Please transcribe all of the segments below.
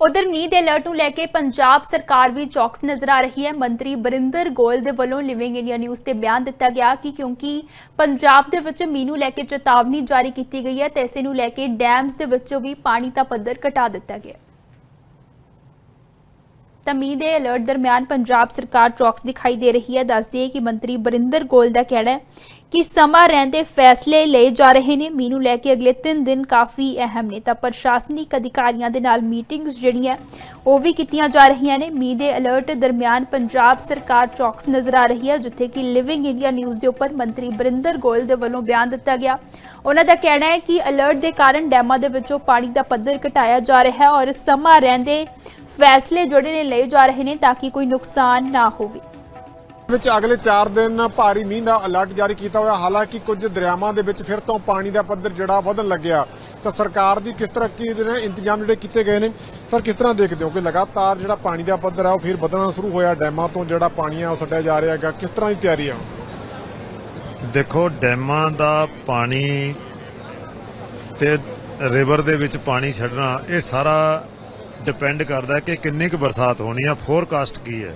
ਉਧਰ ਮੀਂਹ ਦੇ ਅਲਰਟ ਨੂੰ ਲੈ ਕੇ ਪੰਜਾਬ ਸਰਕਾਰ ਵੀ ਚੌਕਸ ਨਜ਼ਰ ਆ ਰਹੀ ਹੈ। ਮੰਤਰੀ ਬਰਿੰਦਰ ਗੋਇਲ ਦੇ ਵੱਲੋਂ ਲਿਵਿੰਗ ਇੰਡੀਆ ਨਿਊਜ਼ ਤੇ ਬਿਆਨ ਦਿੱਤਾ ਗਿਆ ਕਿ ਕਿਉਂਕਿ ਪੰਜਾਬ ਦੇ ਵਿੱਚ ਮੀਂਹ ਨੂੰ ਲੈ ਕੇ ਚੇਤਾਵਨੀ ਜਾਰੀ ਕੀਤੀ ਗਈ ਹੈ ਤੇ ਇਸੇ ਨੂੰ ਲੈ ਕੇ ਡੈਮਸ ਦੇ ਵਿੱਚੋਂ ਵੀ ਪਾਣੀ ਦਾ ਪੱਧਰ ਘਟਾ ਦਿੱਤਾ ਗਿਆ ਤਾਂ ਮੀਂਹ ਦੇ ਅਲਰਟ ਦਰਮਿਆਨ ਪੰਜਾਬ ਸਰਕਾਰ ਚੌਕਸ ਦਿਖਾਈ ਦੇ ਰਹੀ ਹੈ। ਦੱਸਦੀ ਹੈ ਕਿ ਮੰਤਰੀ ਬਰਿੰਦਰ ਗੋਇਲ ਦਾ ਕਹਿਣਾ ਹੈ ਕਿ ਸਮਾਂ ਰਹਿੰਦੇ ਫੈਸਲੇ ਲਏ ਜਾ ਰਹੇ ਨੇ। ਮੀਂਹ ਨੂੰ ਲੈ ਕੇ ਅਗਲੇ 3 ਦਿਨ ਕਾਫੀ ਅਹਿਮ ਨੇ। ਤਾਂ ਪ੍ਰਸ਼ਾਸਨਿਕ ਅਧਿਕਾਰੀਆਂ ਦੇ ਨਾਲ ਮੀਟਿੰਗਸ ਜਿਹੜੀਆਂ, ਉਹ ਵੀ ਕੀਤੀਆਂ ਜਾ ਰਹੀਆਂ ਨੇ। ਮੀਂਹ ਦੇ ਅਲਰਟ ਦਰਮਿਆਨ ਪੰਜਾਬ ਸਰਕਾਰ ਚੌਕਸ ਨਜ਼ਰ ਆ ਰਹੀ ਹੈ, ਜਿੱਥੇ ਕਿ ਲਿਵਿੰਗ ਇੰਡੀਆ ਨਿਊਜ਼ ਦੇ ਉੱਪਰ ਮੰਤਰੀ ਬਰਿੰਦਰ ਗੋਇਲ ਦੇ ਵੱਲੋਂ ਬਿਆਨ ਦਿੱਤਾ ਗਿਆ। ਉਹਨਾਂ ਦਾ ਕਹਿਣਾ ਹੈ ਕਿ ਅਲਰਟ ਦੇ ਕਾਰਨ ਡੈਮਾਂ ਦੇ ਵਿੱਚੋਂ ਪਾਣੀ ਦਾ ਪੱਧਰ ਘਟਾਇਆ ਜਾ ਰਿਹਾ ਹੈ ਔਰ ਸਮਾਂ ਰਹਿੰਦੇ ਫੈਸਲੇ ਜਿਹੜੇ ਨੇ ਲਏ ਜਾ ਰਹੇ ਨੇ ਤਾਂ ਕਿ ਕੋਈ ਨੁਕਸਾਨ ਨਾ ਹੋਵੇ। ਵਿੱਚ ਅਗਲੇ 4 ਦਿਨ ਭਾਰੀ ਮੀਂਹ ਦਾ ਅਲਰਟ ਜਾਰੀ ਕੀਤਾ ਹੋਇਆ। ਹਾਲਾਂਕਿ ਕੁਝ ਦਰਿਆਵਾਂ ਦੇ ਵਿੱਚ ਫਿਰ ਤੋਂ ਪਾਣੀ ਦਾ ਪੱਧਰ ਜਿਹੜਾ ਵਧਣ ਲੱਗਿਆ। ਤਾਂ ਸਰਕਾਰ ਦੀ ਕਿਸ ਤਰ੍ਹਾਂ ਕੀ ਦੇ ਇੰਤਜ਼ਾਮ ਜਿਹੜੇ ਕੀਤੇ ਗਏ ਨੇ? ਸਰ, ਕਿਸ ਤਰ੍ਹਾਂ ਦੇਖਦੇ ਹੋ ਕਿ ਲਗਾਤਾਰ ਜਿਹੜਾ ਪਾਣੀ ਦਾ ਪੱਧਰ ਹੈ ਉਹ ਫਿਰ ਵਧਣਾ ਸ਼ੁਰੂ ਹੋਇਆ? ਡੈਮਾਂ ਤੋਂ ਜਿਹੜਾ ਪਾਣੀ ਆ, ਉਹ ਛੱਡਿਆ ਜਾ ਰਿਹਾ ਹੈਗਾ। ਕਿਸ ਤਰ੍ਹਾਂ ਦੀ ਤਿਆਰੀ ਆ? ਦੇਖੋ, ਡੈਮਾਂ ਦਾ ਪਾਣੀ ਤੇ ਰਿਵਰ ਦੇ ਵਿੱਚ ਪਾਣੀ ਛੱਡਣਾ, ਇਹ ਸਾਰਾ ਡਿਪੈਂਡ ਕਰਦਾ ਕਿ ਕਿੰਨੀ ਕੁ ਬਰਸਾਤ ਹੋਣੀ ਆ। ਫੋਰਕਾਸਟ ਕੀ ਹੈ?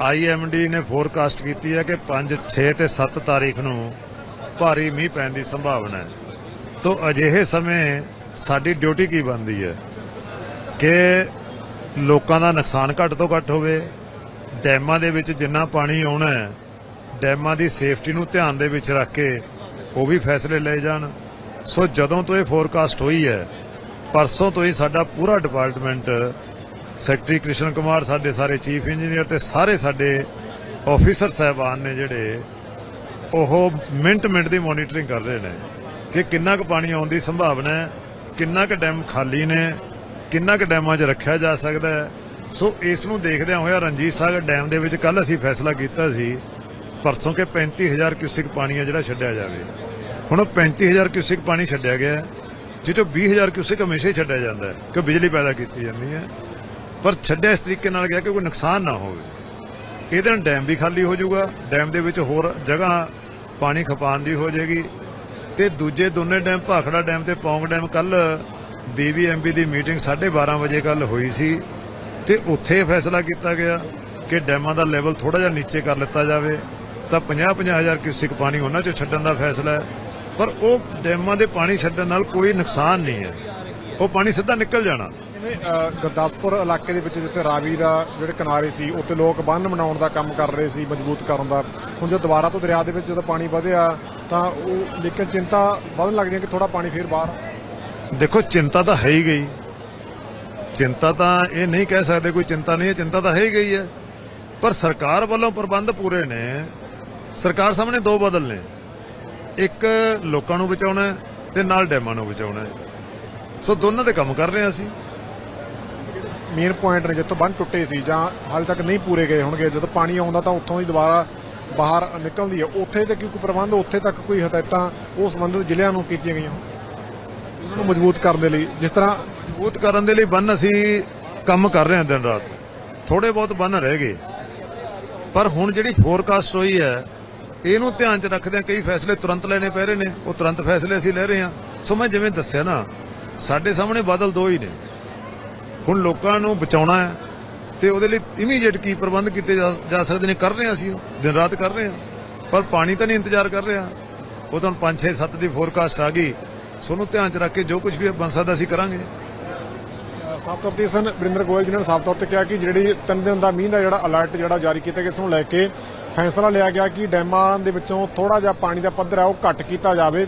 ਆਈਐਮਡੀ ਨੇ ਫੋਰਕਾਸਟ ਕੀਤੀ ਹੈ ਕਿ 5 6 ਤੇ 7 ਤਾਰੀਖ ਨੂੰ ਭਾਰੀ ਮੀਂਹ ਪੈਣ ਦੀ ਸੰਭਾਵਨਾ ਹੈ। ਤੋਂ ਅਜਿਹੇ ਸਮੇਂ ਸਾਡੀ ਡਿਊਟੀ ਕੀ ਬਣਦੀ ਹੈ? ਕਿ ਲੋਕਾਂ ਦਾ ਨੁਕਸਾਨ ਘੱਟ ਤੋਂ ਘੱਟ ਹੋਵੇ, ਡੈਮਾਂ ਦੇ ਵਿੱਚ ਜਿੰਨਾ ਪਾਣੀ ਆਉਣਾ ਹੈ, ਡੈਮਾਂ ਦੀ ਸੇਫਟੀ ਨੂੰ ਧਿਆਨ ਦੇ ਵਿੱਚ ਰੱਖ ਕੇ ਉਹ ਵੀ ਫੈਸਲੇ ਲਏ ਜਾਣ। ਸੋ ਜਦੋਂ ਤੋਂ ਇਹ ਫੋਰਕਾਸਟ ਹੋਈ ਹੈ, ਪਰਸੋਂ ਤੋਂ ਹੀ ਸਾਡਾ ਪੂਰਾ ਡਿਪਾਰਟਮੈਂਟ ਸੈਕਟਰੀ ਕ੍ਰਿਸ਼ਨ ਕੁਮਾਰ ਸਾਡੇ ਸਾਰੇ ਚੀਫ ਇੰਜੀਨੀਅਰ ਤੇ ਸਾਰੇ ਸਾਡੇ ਆਫੀਸਰ ਸਹਿਬਾਨ ਨੇ ਜਿਹੜੇ ਉਹ ਮਿੰਟ ਮਿੰਟ ਦੀ ਮੋਨੀਟਰਿੰਗ ਕਰ ਰਹੇ ਨੇ ਕਿ ਕਿੰਨਾ ਕੁ ਪਾਣੀ ਆਉਣ ਦੀ ਸੰਭਾਵਨਾ ਹੈ ਕਿੰਨਾ ਕੁ ਡੈਮ ਖਾਲੀ ਨੇ ਕਿੰਨਾ ਕੁ ਡੈਮਾਂ 'ਚ ਰੱਖਿਆ ਜਾ ਸਕਦਾ ਹੈ। ਸੋ ਇਸ ਨੂੰ ਦੇਖਦਿਆਂ ਹੋਇਆ ਰਣਜੀਤ ਸਾਗਰ ਡੈਮ ਦੇ ਵਿੱਚ ਕੱਲ ਅਸੀਂ ਫੈਸਲਾ ਕੀਤਾ ਸੀ ਪਰਸੋਂ ਕਿ 35000 ਕਿਊਸਿਕ ਪਾਣੀ ਆ ਜਿਹੜਾ ਛੱਡਿਆ ਜਾਵੇ। ਹੁਣ ਉਹ 35000 ਕਿਊਸਿਕ ਪਾਣੀ ਛੱਡਿਆ ਗਿਆ ਹੈ, ਜਿਹ ਚੋਂ 20000 ਕਿਊਸਿਕ ਹਮੇਸ਼ਾ ਹੀ ਛੱਡਿਆ ਜਾਂਦਾ ਹੈ ਕਿ ਬਿਜਲੀ ਪੈਦਾ ਕੀਤੀ ਜਾਂਦੀ ਹੈ। ਪਰ ਛੱਡਿਆ ਇਸ ਤਰੀਕੇ ਨਾਲ ਗਿਆ ਕਿ ਕੋਈ ਨੁਕਸਾਨ ਨਾ ਹੋਵੇ। ਇਹਦੇ ਨਾਲ ਡੈਮ ਵੀ ਖਾਲੀ ਹੋ ਜਾਊਗਾ, ਡੈਮ ਦੇ ਵਿੱਚ ਹੋਰ ਜਗ੍ਹਾ ਪਾਣੀ ਖਪਾਉਣ ਦੀ ਹੋ ਜਾਏਗੀ ਤੇ ਦੂਜੇ ਦੋਨੇ ਡੈਮ, ਭਾਖੜਾ ਡੈਮ ਤੇ ਪੌਂਗ ਡੈਮ ਕੱਲ ਬੀਬੀਐਮਬੀ ਦੀ ਮੀਟਿੰਗ 12:30 ਵਜੇ ਕੱਲ ਹੋਈ ਸੀ ਤੇ ਉੱਥੇ ਇਹ ਫੈਸਲਾ ਕੀਤਾ ਗਿਆ ਕਿ ਡੈਮਾਂ ਦਾ ਲੈਵਲ ਥੋੜਾ ਜਿਹਾ ਨੀਚੇ ਕਰ ਲਿੱਤਾ ਜਾਵੇ। ਤਾਂ 50-50 ਹਜ਼ਾਰ ਕਿਊਸਿਕ ਪਾਣੀ ਉਹਨਾਂ 'ਚੋਂ ਛੱਡਣ ਦਾ ਫੈਸਲਾ ਹੈ। ਪਰ ਉਹ ਡੈਮਾਂ ਦੇ ਪਾਣੀ ਛੱਡਣ ਨਾਲ ਕੋਈ ਨੁਕਸਾਨ ਨਹੀਂ ਹੈ। ਉਹ ਪਾਣੀ ਸਿੱਧਾ ਨਿਕਲ ਜਾਣਾ। ਜਿਵੇਂ ਗੁਰਦਾਸਪੁਰ ਇਲਾਕੇ ਦੇ ਵਿੱਚ ਜਿੱਥੇ ਰਾਵੀ ਦਾ ਜਿਹੜੇ ਕਿਨਾਰੇ ਸੀ, ਉੱਥੇ ਲੋਕ ਬੰਨ ਬਣਾਉਣ ਦਾ ਕੰਮ ਕਰ ਰਹੇ ਸੀ, ਮਜ਼ਬੂਤ ਕਰਨ ਦਾ। ਹੁਣ ਜਦੋਂ ਦੁਬਾਰਾ ਤੋਂ ਦਰਿਆ ਦੇ ਵਿੱਚ ਜਦੋਂ ਪਾਣੀ ਵਧਿਆ, ਤਾਂ ਉਹ, ਲੇਕਿਨ ਚਿੰਤਾ ਵਧਣ ਲੱਗਦੀ ਹੈ ਕਿ ਥੋੜਾ ਪਾਣੀ ਫੇਰ ਬਾਹਰ ਦੇਖੋ, ਚਿੰਤਾ ਤਾਂ ਹੈ ਹੀ ਗਈ। ਚਿੰਤਾ ਤਾਂ ਇਹ ਨਹੀਂ ਕਹਿ ਸਕਦੇ ਕੋਈ ਚਿੰਤਾ ਨਹੀਂ ਹੈ, ਚਿੰਤਾ ਤਾਂ ਹੈ ਹੀ ਗਈ ਹੈ। ਪਰ ਸਰਕਾਰ ਵੱਲੋਂ ਪ੍ਰਬੰਧ ਪੂਰੇ ਨੇ। ਸਰਕਾਰ ਸਾਹਮਣੇ ਦੋ ਬਦਲ ਨੇ। ਇੱਕ ਲੋਕਾਂ ਨੂੰ ਬਚਾਉਣਾ ਹੈ ਤੇ ਨਾਲ ਡੈਮਾਂ ਨੂੰ ਬਚਾਉਣਾ ਸੋ ਦੋਨਾਂ ਦੇ ਕੰਮ ਕਰ ਰਹੇ ਹਾਂ ਅਸੀਂ। ਮੇਨ ਪੁਆਇੰਟ ਨੇ ਜਿੱਥੋਂ ਬੰਨ ਟੁੱਟੇ ਸੀ ਜਾਂ ਹਾਲੇ ਤੱਕ ਨਹੀਂ ਪੂਰੇ ਗਏ ਹੋਣਗੇ, ਜਦੋਂ ਪਾਣੀ ਆਉਂਦਾ ਤਾਂ ਉੱਥੋਂ ਹੀ ਦੁਬਾਰਾ ਬਾਹਰ ਨਿਕਲਦੀ ਹੈ। ਉੱਥੇ ਤੇ ਕੋਈ ਪ੍ਰਬੰਧ, ਉੱਥੇ ਤੱਕ ਕੋਈ ਹਦਾਇਤਾਂ ਉਹ ਸੰਬੰਧਿਤ ਜ਼ਿਲ੍ਹਿਆਂ ਨੂੰ ਕੀਤੀਆਂ ਗਈਆਂ? ਇਸ ਨੂੰ ਮਜ਼ਬੂਤ ਕਰਨ ਦੇ ਲਈ, ਜਿਸ ਤਰ੍ਹਾਂ ਮਜ਼ਬੂਤ ਕਰਨ ਦੇ ਲਈ ਬੰਨ ਅਸੀਂ ਕੰਮ ਕਰ ਰਹੇ ਹਾਂ ਦਿਨ ਰਾਤ। ਥੋੜੇ ਬਹੁਤ ਬੰਨ ਰਹਿ ਗਏ। ਪਰ ਹੁਣ ਜਿਹੜੀ ਫੋਰਕਾਸਟ ਹੋਈ ਹੈ, ਇਹਨੂੰ ਧਿਆਨ 'ਚ ਰੱਖਦਿਆਂ ਕਈ ਫੈਸਲੇ ਤੁਰੰਤ ਲੈਣੇ ਪੈ ਰਹੇ ਨੇ। ਉਹ ਤੁਰੰਤ ਫੈਸਲੇ ਅਸੀਂ ਲੈ ਰਹੇ ਹਾਂ। ਸੋ ਮੈਂ ਜਿਵੇਂ ਦੱਸਿਆ ਨਾ, ਸਾਡੇ ਸਾਹਮਣੇ ਬਾਦਲ ਦੋ ਹੀ ਨੇ। ਹੁਣ ਲੋਕਾਂ ਨੂੰ ਬਚਾਉਣਾ ਹੈ ਤੇ ਉਹਦੇ ਲਈ ਇਮੀਡੀਏਟ ਕੀ ਪ੍ਰਬੰਧ ਕੀਤੇ ਜਾ ਸਕਦੇ ਨੇ, ਕਰ ਰਹੇ ਹਾਂ ਅਸੀਂ ਦਿਨ ਰਾਤ ਕਰ ਰਹੇ ਹਾਂ। ਪਰ ਪਾਣੀ ਤਾਂ ਨਹੀਂ ਇੰਤਜ਼ਾਰ ਕਰ ਰਿਹਾ ਉਹ ਤਾਂ 5 6 7 ਦੀ ਫੋਰਕਾਸਟ ਆ ਗਈ। ਸੋ ਉਹਨੂੰ ਧਿਆਨ 'ਚ ਰੱਖ ਕੇ ਜੋ ਕੁਝ ਵੀ ਬਣ ਸਕਦਾ ਅਸੀਂ ਕਰਾਂਗੇ। ਸਾਫ਼ ਤੌਰ ਤੇ ਸਨ ਵਰਿੰਦਰ ਗੋਇਲ ਜੀ ਨੇ ਸਾਫ਼ ਤੌਰ ਤੇ ਕਿਹਾ ਕਿ ਜਿਹੜੀ ਤਿੰਨ ਦਿਨ ਦਾ ਮੀਂਹ ਦਾ ਜਿਹੜਾ ਅਲਰਟ ਜਿਹੜਾ ਜਾਰੀ ਕੀਤਾ ਗਿਆ, ਇਸ ਨੂੰ ਲੈ ਕੇ ਫੈਸਲਾ ਲਿਆ ਗਿਆ ਕਿ ਡੈਮਾਂ ਦੇ ਵਿੱਚੋਂ ਥੋੜਾ ਜਿਹਾ ਪਾਣੀ ਦਾ ਪੱਧਰ ਹੈ, ਉਹ ਘੱਟ ਕੀਤਾ ਜਾਵੇ।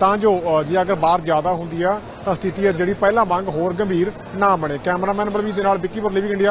ਤਾਂ ਜੋ ਜੇ ਅਗਰ ਬਾਹਰ ਜ਼ਿਆਦਾ ਹੁੰਦੀ ਆ, ਤਾਂ ਸਥਿਤੀ ਹੈ ਜਿਹੜੀ ਪਹਿਲਾਂ ਵਾਂਗ ਹੋਰ ਗੰਭੀਰ ਨਾ ਬਣੇ। ਕੈਮਰਾਮੈਨ ਬਲਵੀਰ ਦੇ ਨਾਲ ਵਿੱਕੀ ਪਰ ਲਿਵਿੰਗ ਇੰਡੀਆ